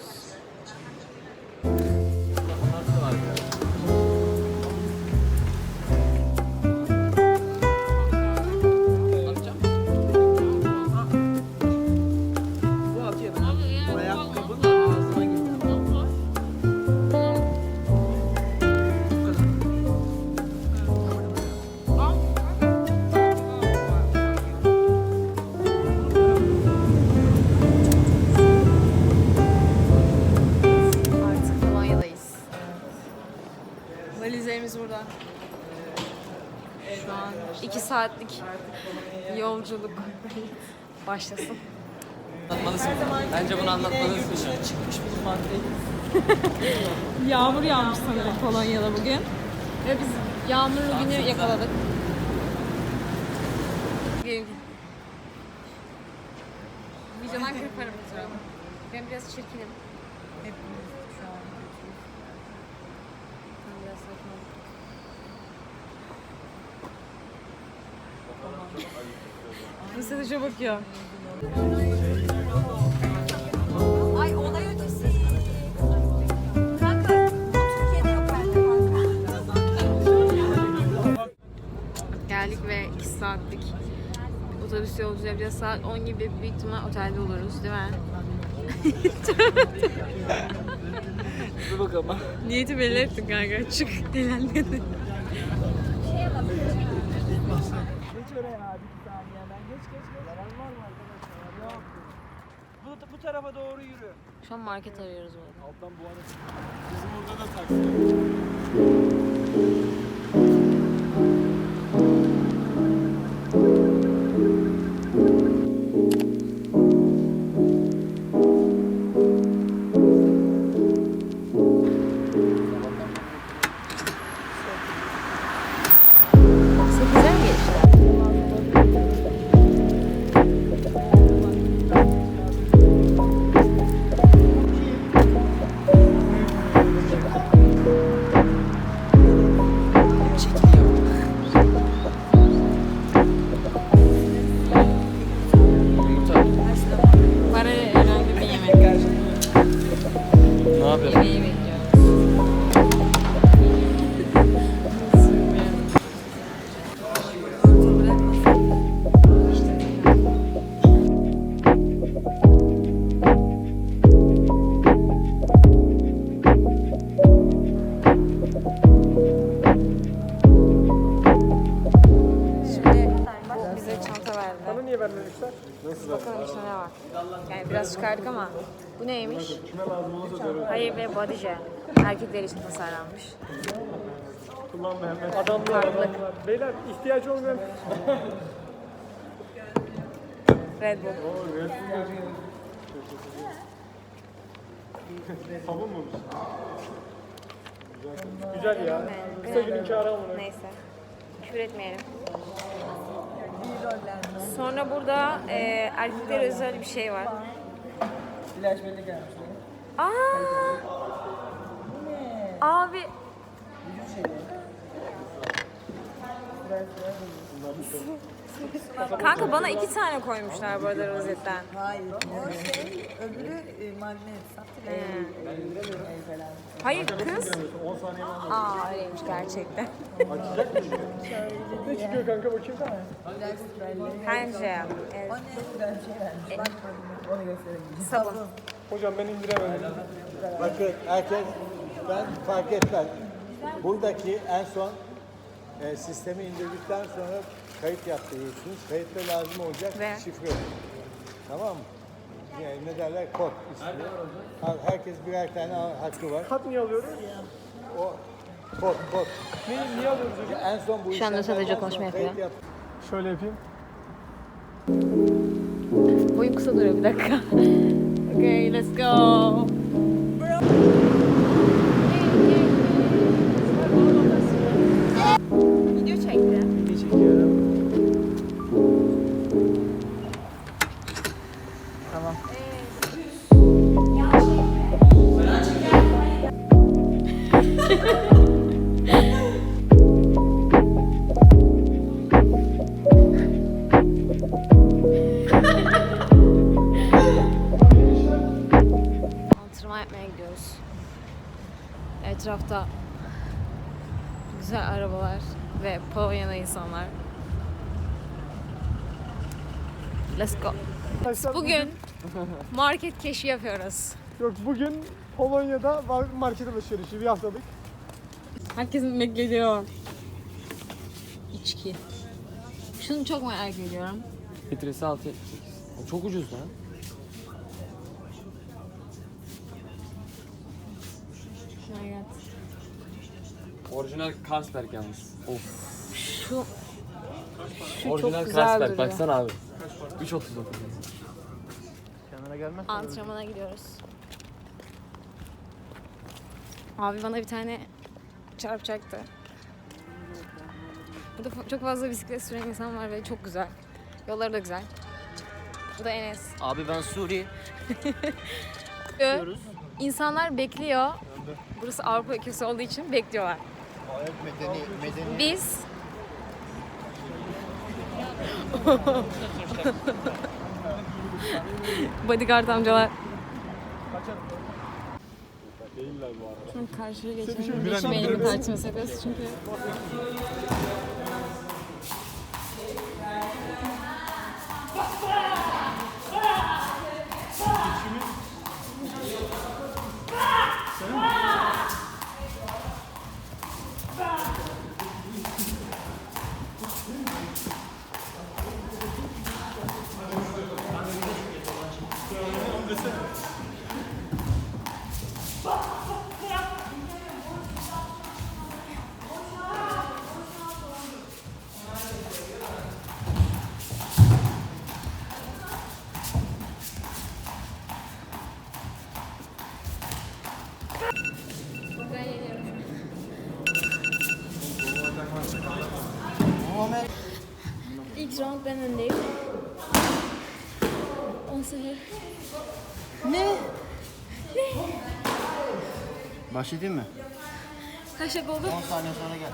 gidiyoruz. Başlasın. Anlatmalısın. Bence bunu anlatmalısın. Çıkmış bir Yağmur yağmış sanırım Polonya'da bugün. Ve biz yağmurlu günü yakaladık. Videodan kırparım fotoğrafı. Ben biraz çirkinim. Hepimiz şu an Ben biraz saçmalık. Mesaj'a bakıyor. Ay olay ötesi. Kanka Türkiye'de yok bende. Geldik ve 2 saatlik otobüs yolculuğu yapacağız. Saat 10 gibi büyük ihtimal otelde oluruz değil mi? Dur bakalım. Niyeti belli ettin kanka. Çık eğlenmedi. Geç oraya abi bir saniye ben. Geç geç geç. Zarar var mı arkadaşlar? Yok. Bu, bu tarafa doğru yürü. Şu an market arıyoruz bu arada. Alttan bu arada. Bizim orada da taksi. Hayır ve body gel. Erkekler için tasarlanmış. Kullanmayan ben. Adamlar adamlar. Beyler ihtiyaç olmayan. Red Bull. Sabun mu? Güzel ya. Kısa günün kârı ama. Neyse. Küfür etmeyelim. Sonra burada e, erkekler özel bir şey var. Flash belli gelmiş. Aa! Abi Kanka bana iki tane koymuşlar bu arada rozetten. Hayır. O şey öbürü e, magnet. Hayır kız. 10 saniye var. Aa öyleymiş gerçekten. Ne çıkıyor kanka bakayım. Bence. Evet. O ne? Ben şey vermiş. Onu göstereyim. Sabun. Hocam ben indiremedim. Bakın herkes ben fark etmez. Buradaki en son e, sistemi indirdikten sonra kayıt yaptırıyorsunuz. Kayıtta lazım olacak Ve? şifre. Tamam mı? Yani ne derler? Kod istiyor. Ha- Herkes birer tane hakkı var. Kat niye alıyoruz? O kod, kod. Niye, niye alıyoruz hocam? En son bu Şu anda işlemlerden sadece sonra konuşma kayıt yapıyor. yap- Şöyle yapayım. Boyum kısa duruyor bir dakika. Okay, let's go. Let's go. Bugün market keşfi yapıyoruz. Yok bugün Polonya'da var market alışverişi bir haftalık. Herkesin beklediyor. İçki. Şunu çok merak ediyorum. Litresi 6 O çok ucuz lan. Gel. Orijinal Carlsberg yalnız. Of. Şu, şu Orijinal çok güzel Carlsberg duruyor. baksana abi. 3.39. Kenara gelmez. Antrenmana gidiyoruz. Abi bana bir tane çarpacaktı. Burada çok fazla bisiklet süren insan var ve çok güzel. Yolları da güzel. Bu da Enes. Abi ben Suri. İnsanlar bekliyor. Burası Avrupa ülkesi olduğu için bekliyorlar. Medeni, medeni. Biz Bodyguard amcalar. Şimdi karşıya geçelim. Geçmeyelim tartışması yapıyoruz çünkü. İlk round ben öndeyim. 10 sefer. Başlayayım mı? Kaç dakika oldu? 10 saniye sonra gel.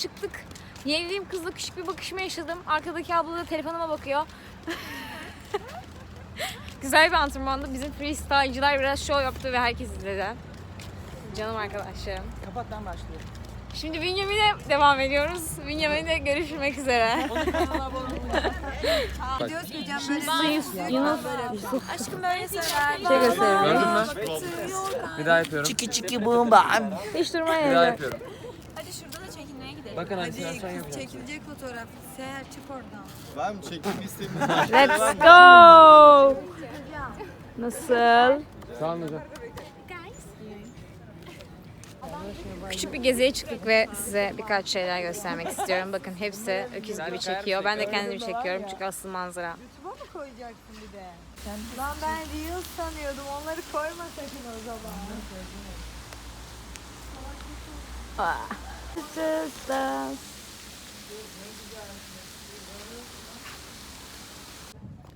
Çıktık. Yenildiğim kızla küçük bir bakışma yaşadım. Arkadaki abla da telefonuma bakıyor. Güzel bir antrenmandı. Bizim freestyle'cılar biraz show yaptı ve herkes izledi. Canım arkadaşlarım. Kapat ben başlıyorum. Şimdi Bünyamin'e devam ediyoruz. Bünyamin'le görüşmek üzere. Gidiyoruz Gülcan böyle. Yunus, Aşkım böyle söyler. şey gösteriyorum. Gördün mü? Bir daha yapıyorum. Çiki çiki bam. Hiç durmaya Bir daha yapıyorum. Hadi şurada da çekinmeye gidelim. Bakın Hadi halüsinasyon kız yapıyorum. çekilecek fotoğraf. Seher çık oradan. Var mı çekim isteğiniz? Let's go. Nasıl? Sağ olun hocam. Küçük bir geziye çıktık ve size birkaç şeyler göstermek istiyorum. Bakın hepsi öküz gibi çekiyor. Ben de kendimi çekiyorum çünkü asıl manzara. YouTube'a mı koyacaksın bir de? Lan ben Reels sanıyordum. Onları koyma sakın o zaman.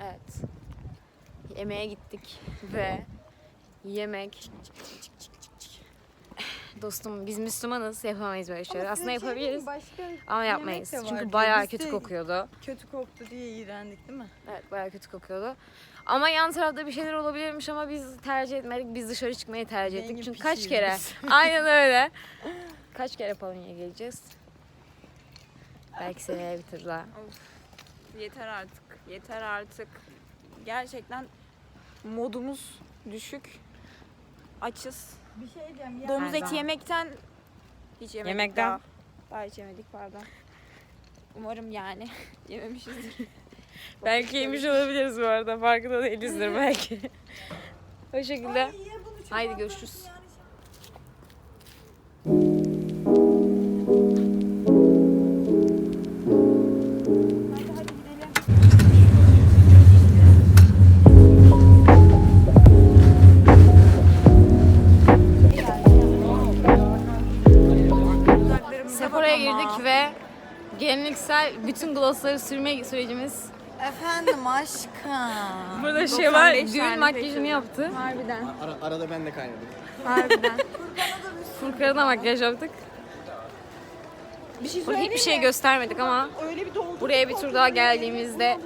Evet. Yemeğe gittik ve yemek Dostum biz Müslümanız yapamayız böyle şeyler. Aslında yapabiliriz Başka ama yapmayız. Çünkü bayağı kötü kokuyordu. Kötü koktu diye iğrendik değil mi? Evet bayağı kötü kokuyordu. Ama yan tarafta bir şeyler olabilirmiş ama biz tercih etmedik. Biz dışarı çıkmayı tercih ettik. Çünkü kaç kere aynen öyle. Kaç kere Polonya'ya geleceğiz? Belki seneye bir tur daha. Yeter artık. Yeter artık. Gerçekten modumuz düşük. Açız. Bir şey diyeceğim. Ya. Domuz eti yemekten hiç yemedik Yemekten? daha. Daha hiç yemedik pardon. Umarım yani yememişizdir. Belki yemiş olabiliriz bu arada. Farkında değilizdir belki. o şekilde. Haydi görüşürüz. Sephora'ya geleneksel bütün glossları sürme sürecimiz. Efendim aşkım. Burada şey var, 95 düğün tane makyajını yaptı. Harbiden. arada ben de kaynadım. Harbiden. Furkan'a da makyaj yaptık. bir şey Burada hiçbir şey göstermedik ama buraya bir tur daha geldiğimizde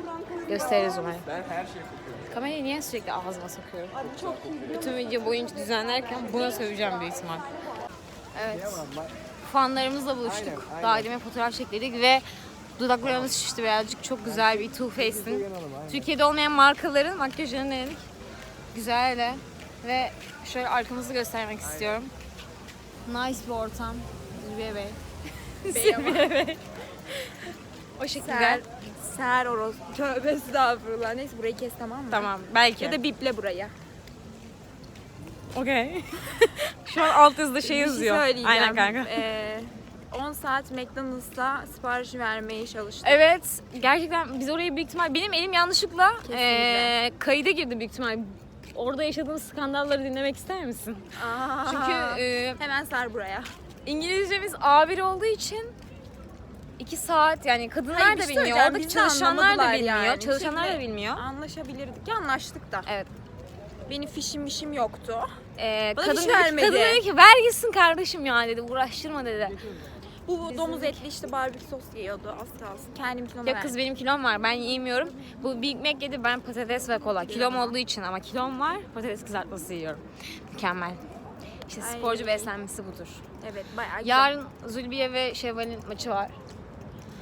gösteririz umarım. Ben her şeyi kokuyorum. Kamerayı niye sürekli ağzıma sokuyorum? Bütün video boyunca düzenlerken buna söveceğim büyük ihtimal. Evet. Fanlarımızla buluştuk. Daha demin fotoğraf çektirdik ve dudaklarımız şişti birazcık. Çok güzel bir Too Faced'in. Türkiye'de olmayan markaların makyajını denedik. Güzel de. Ve şöyle arkamızı göstermek istiyorum. Nice bir ortam. Zülbiye Bey. Zülbiye Bey. o şekilde. Ser, ser oros. Tövbe estağfurullah. Neyse burayı kes tamam mı? Tamam belki. Ya da biple burayı. Okey. Şu an alt yazıda şey şey yazıyor. söyleyeceğim. Aynen kanka. Ee, 10 saat McDonald's'ta sipariş vermeye çalıştık. Evet gerçekten biz oraya büyük ihtimal benim elim yanlışlıkla Kesinlikle. eee kayıda girdi büyük ihtimal. Orada yaşadığımız skandalları dinlemek ister misin? Aa, Çünkü eee, hemen sar buraya. İngilizcemiz A1 olduğu için 2 saat yani kadınlar Hayır, bir da şey bilmiyor. söyleyeceğim, Oradaki de çalışanlar da anlamadılar bilmiyor. yani. Çalışanlar da Çünkü- bilmiyor. Anlaşabilirdik ki anlaştık da. Evet. Benim fişim mişim yoktu. Bana kadın, dedi ki, vermedi. kadın dedi ki ver gitsin kardeşim ya dedi. Uğraştırma dedi. Bu domuz etli işte barbekü sos yiyordu az kalsın. Kendim kiloma Ya kız benim kilom var ben yiyemiyorum. Bu Big Mac yedi ben patates ve kola. Kilom olduğu için ama kilom var patates kızartması yiyorum. Mükemmel. İşte Ay. sporcu beslenmesi budur. Evet bayağı güzel. Yarın Zülbiye ve Şevval'in maçı var.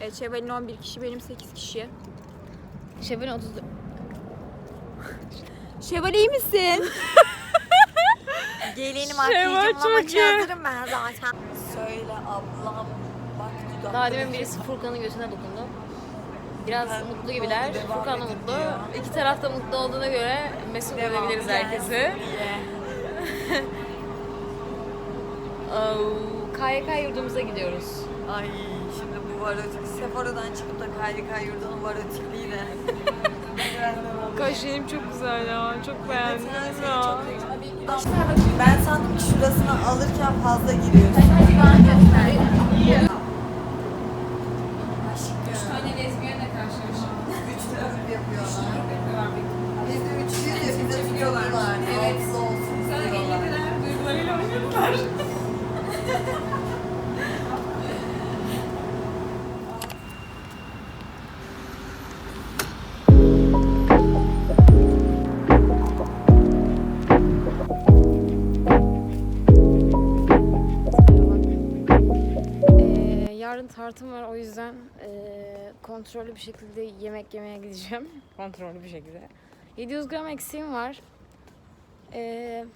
Evet, Şevval'in 11 kişi, benim 8 kişi. Şevval'in 30... Şevval iyi misin? Şevval makyajımla çok maçı iyi. hazırım ben zaten. Söyle ablam. Bak dudak. Daha demin birisi Furkan'ın göğsüne dokundu. Biraz mutlu gibiler. Furkan da mutlu. İki taraf da mutlu olduğuna göre mesut edebiliriz herkesi. Oh, KYK yurdumuza gidiyoruz. Ay şimdi bu varotik. Sephora'dan çıkıp da KYK yurdunun varotikliğine. Kaşenim çok güzel ya. Çok beğendim ya. Ben sandım ki şurasını alırken fazla giriyorsun. Üç tane lezbiyenle karşılaştım. Üç yapıyorlar. Biz de üçlüyüz ya bize tutuyorlar. Evet. Yarın tartım var o yüzden ee, kontrollü bir şekilde yemek yemeye gideceğim. kontrollü bir şekilde. 700 gram eksiğim var. Ee,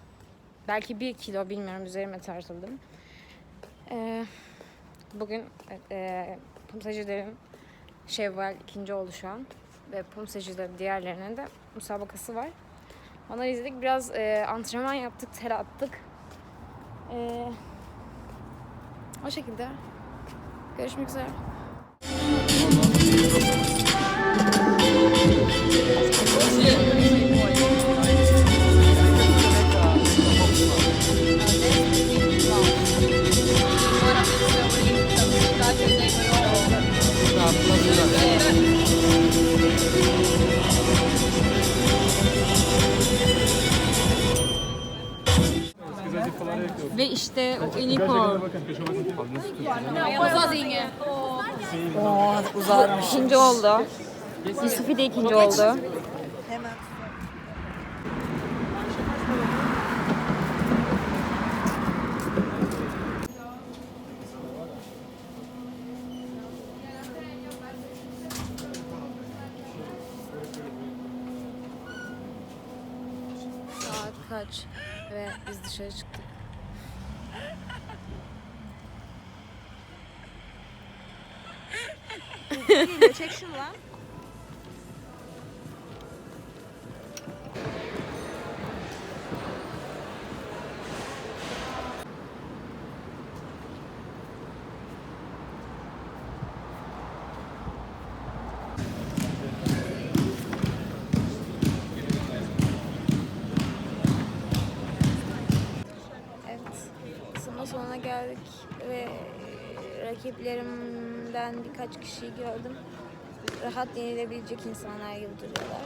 belki 1 kilo bilmiyorum üzerime tartıldım. Ee, bugün e, pumsacıların Şevval ikinci oldu şu an. Ve pumsacıların diğerlerinin de müsabakası var. Onları izledik. Biraz e, antrenman yaptık, ter attık. Ee, o şekilde. Görüşmek üzere. Ve işte o unicorn. Oo uzatmış. İkinci oldu. Yusufi de ikinci oldu. Hemen. Saat kaç ve biz dışarı çıktık. Çek şunu lan. Sonuna geldik ve Rakiplerimden birkaç kişiyi gördüm. Rahat yenilebilecek insanlar gibi duruyorlar.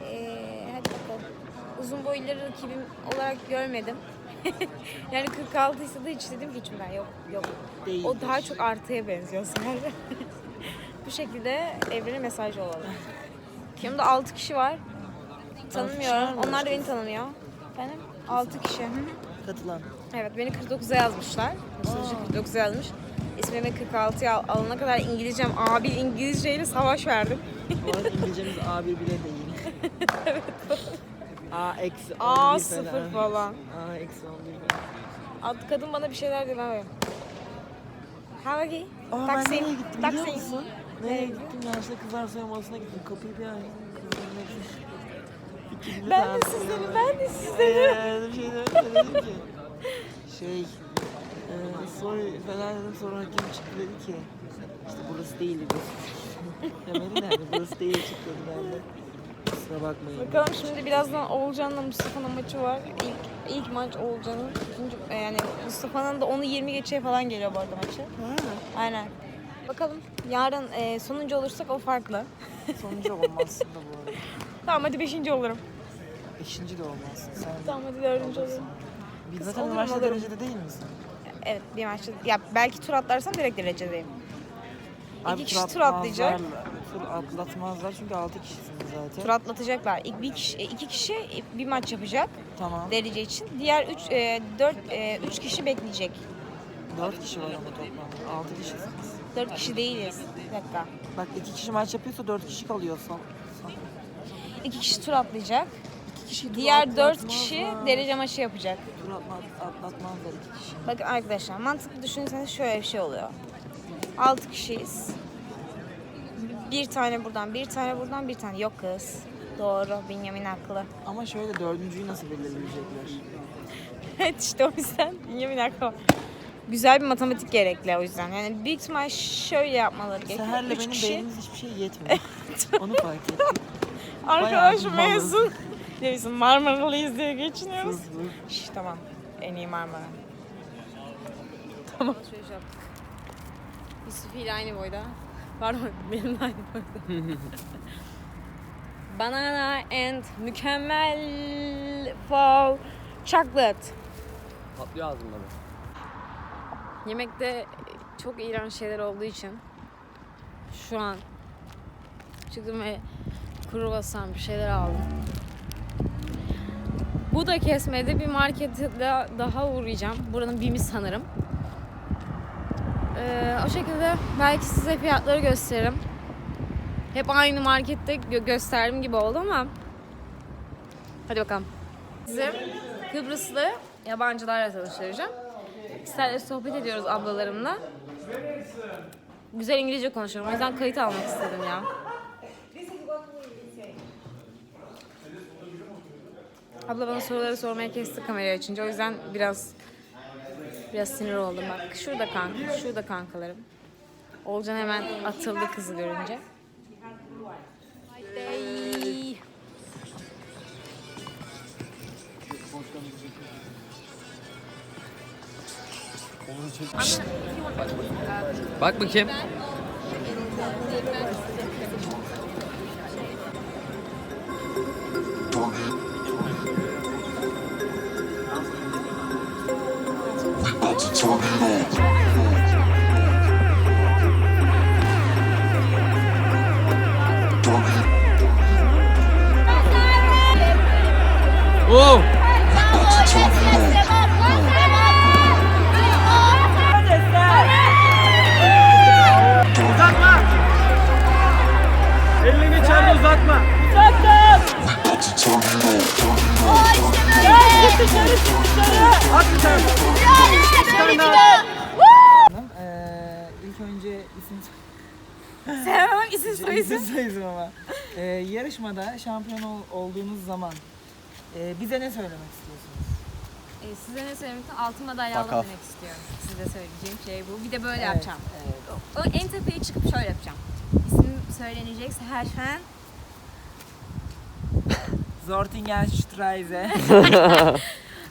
Ee, hadi bakalım. Uzun boyları rakibim olarak görmedim. yani 46 ise de hiç dedim ki içimden yok yok. O daha çok artıya benziyor sadece. Bu şekilde evrene mesaj olalım. Yanımda 6 kişi var. Tanımıyorum. Onlar da beni tanımıyor. Benim 6 kişi. Katılan. Evet beni 49'a yazmışlar. Mesajı 49'a yazmış. İsmimi 46'ya al- alana kadar İngilizcem A1 İngilizceyle savaş verdim. Bu arada İngilizcemiz A1 bile değil. evet. A eksi 11 A sıfır falan. A eksi 11 falan. Ad- Kadın bana bir şeyler dedi ben böyle. How are you? Aa ben nereye gittim biliyor Taksi. musun? Nereye gittim? Yanlışlıkla kızlar soyunmasına gittim. Kapıyı bir açtım. Ben de sizleri, ben de sizleri. Eee bir şey demedim ki. Şey. Soy falan dedim sonra hakim çıktı dedi ki. İşte burası değil dedi. Demedi de hani burası değil çıktı dedi ben de. Kusura bakmayın. Bakalım şimdi birazdan Oğulcan'la Mustafa'nın maçı var. İlk, ilk maç Oğulcan'ın. İkinci, e, yani Mustafa'nın da onu 20 geçeye falan geliyor bu arada maçı. Aynen. Bakalım yarın e, sonuncu olursak o farklı. Sonucu olmazsın da bu arada. Tamam hadi beşinci olurum. Beşinci de olmazsın. Sen Tamam hadi dördüncü olurum. Biz Kız zaten olurum, üniversite olurum. derecede değil misin? Evet bir maçta. Ya belki tur atlarsam direkt derecedeyim. Abi kişi tur atlayacak. Tur atlatmazlar çünkü altı kişisiniz zaten. Tur atlatacaklar. İlk bir kişi, e, iki kişi bir maç yapacak Tamam. derece için. Diğer üç, e, dört, e, üç kişi bekleyecek. Dört kişi var ama toplamda. Altı kişisiniz. Dört kişi değiliz. Bir dakika. Bak iki kişi maç yapıyorsa dört kişi kalıyor. Son, son. İki kişi tur atlayacak. Kişi Diğer dört kişi derece maçı yapacak. Tur atmaz, atlatmazlar iki kişi. Bakın arkadaşlar mantıklı düşünürseniz şöyle bir şey oluyor. Altı kişiyiz. Bir tane buradan, bir tane buradan, bir tane. Yok kız. Doğru. Benjamin haklı. Ama şöyle dördüncüyü nasıl belirleyecekler? evet işte o yüzden Benjamin haklı. Güzel bir matematik gerekli o yüzden. Yani büyük ihtimal şöyle yapmaları gerekiyor. Seher'le Üç benim kişi. beynimiz hiçbir şey yetmiyor. Onu fark ettim. Arkadaş bayağı mezun. Diyorsun Marmaralıyız diye geçiniyoruz. Şş, tamam. En iyi Marmara. Tamam. Şey yaptık. Yusuf ile aynı boyda. Pardon benim de aynı boyda. Banana and mükemmel fall chocolate. Patlıyor ağzımda bu. Yemekte çok iğrenç şeyler olduğu için şu an çıktım ve kruvasan bir şeyler aldım. Bu da kesmede bir markete daha uğrayacağım. Buranın Bimi sanırım. Ee, o şekilde belki size fiyatları gösteririm. Hep aynı markette gö- gösterdiğim gibi oldu ama hadi bakalım. Size Kıbrıslı yabancılarla tanıştıracağım. Sizlerle sohbet ediyoruz ablalarımla. Güzel İngilizce konuşuyorum. O yüzden kayıt almak istedim ya. Abla bana soruları sormaya kesti kamerayı açınca. O yüzden biraz biraz sinir oldum. Bak şurada kanka, şurada kankalarım. Olcan hemen atıldı kızı görünce. Haydi. Bak bakayım. Oo! Elini içeride uzatma. Ee, ilk önce isim Sevmem isim soy isim soyisim ama. Ee, yarışmada şampiyon ol- olduğunuz zaman e, bize ne söylemek istiyorsunuz? Ee, size ne söylemekten altın madalya aldım demek istiyorum. Size söyleyeceğim şey bu. Bir de böyle yapacağım. Evet. O en tepeye çıkıp şöyle yapacağım. İsim söylenecekse her fen Zortingen Streise.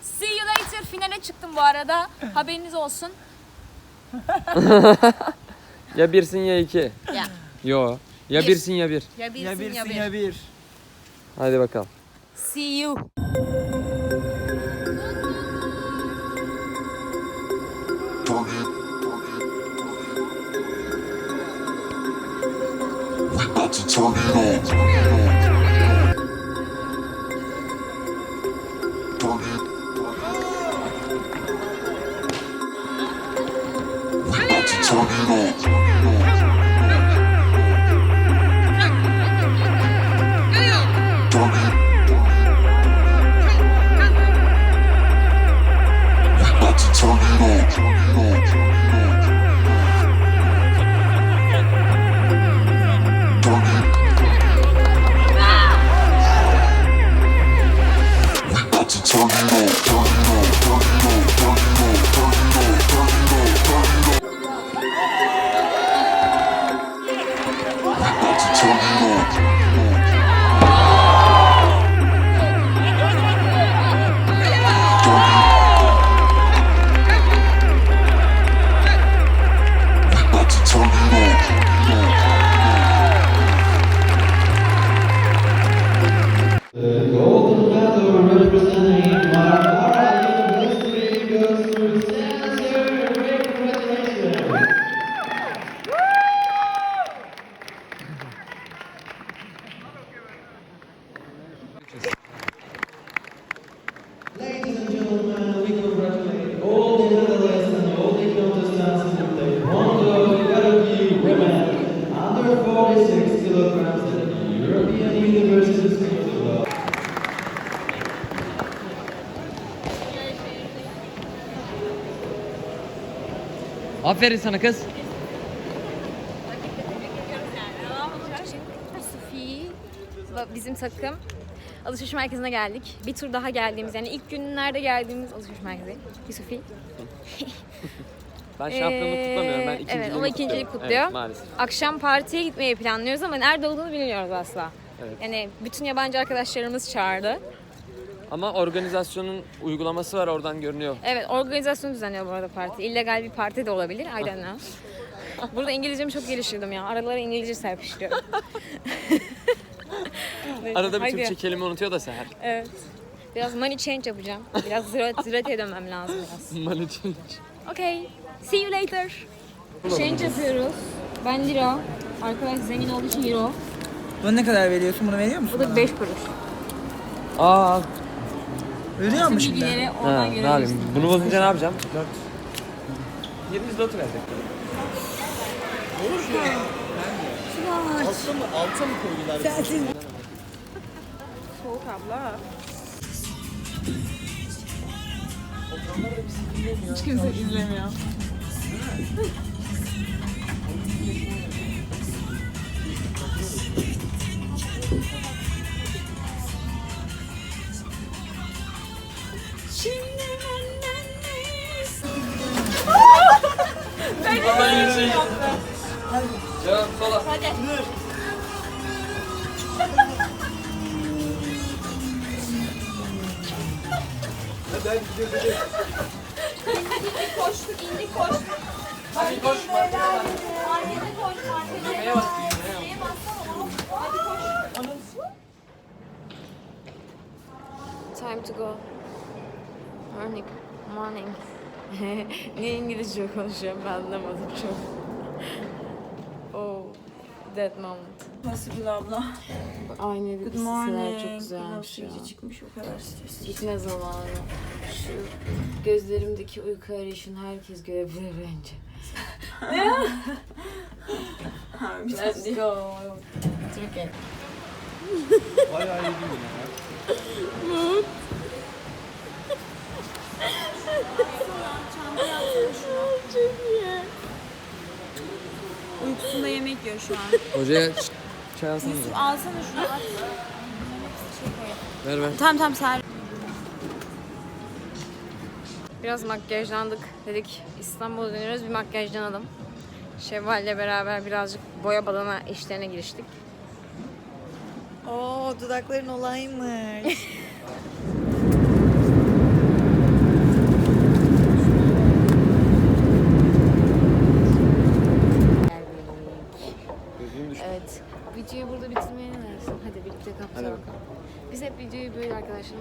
See you later. Finale çıktım bu arada. Haberiniz olsun. Ya birsin ya iki. Ya. Yo. Ya Bir. birsin ya bir. Ya birsin Ya birsin ya bir. Hadi bakalım. See you. needle. Aferin sana kız. Sufi, bizim takım alışveriş merkezine geldik. Bir tur daha geldiğimiz yani ilk günlerde geldiğimiz alışveriş merkezi. Yusufi. Ben şampiyonluk Ee, kutlamıyorum. Ben ikinciliğimi evet, o ikincilik kutluyor. Evet, maalesef. Akşam partiye gitmeyi planlıyoruz ama nerede olduğunu bilmiyoruz asla. Evet. Yani bütün yabancı arkadaşlarımız çağırdı. Ama organizasyonun uygulaması var oradan görünüyor. Evet, organizasyon düzenliyor bu arada parti. İllegal bir parti de olabilir. I don't know. Burada İngilizcemi çok geliştirdim ya. Aralara İngilizce serpiştiriyorum. Arada bir Haydi. Türkçe kelime unutuyor da Seher. Evet. Biraz money change yapacağım. Biraz ziraat, ziraate dönmem lazım biraz. Money change. Okay. See you later. Change yapıyoruz. Ben lira. Arkadaş zengin olduğu için euro. Buna ne kadar veriyorsun? Bunu veriyor Bu musun? da 5 kuruş. Aa, Veriyor mu şimdi? Bilgileri ha, oradan ne yapayım? Bunu bozunca ne yapacağım? 4. 700 lot verecek. Soğuk abla. Canım sola. Koştuk indik koştuk. Hadi koş. Markete koş markete. Bak? Neye baksana oğlum. Hadi koş. Time to go. Morning. Morning. Niye İngilizce konuşuyorum ben anlamadım çok. That moment. Nasıl Gül abla? Aynı Good elbiseler morning. çok güzelmiş ya. Gece çıkmış o kadar stresli. Gitme zamanı. Şu gözlerimdeki uyku arayışını herkes görebilir bence. Let's go. Türkiye. Bayağı iyi değil mi ya? Uykusunda yemek yiyor şu an. Hocaya ç- çay alsanıza. Alsana şunu at. Ver ver. Tamam tamam Ser. Biraz makyajlandık. Dedik İstanbul'a dönüyoruz bir makyajlanalım. Şevval'le beraber birazcık boya badana işlerine giriştik. Oo dudakların olaymış. Yüzün düştü. Evet. Videoyu burada bitirmeye ne dersin? Hadi birlikte kapatalım. Biz hep videoyu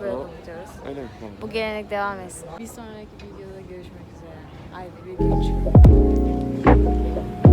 böyle Tamam. kapatıyoruz. Öyle mi? Tamam. Bu gelenek devam etsin. Bir sonraki videoda görüşmek üzere. Ay bir gün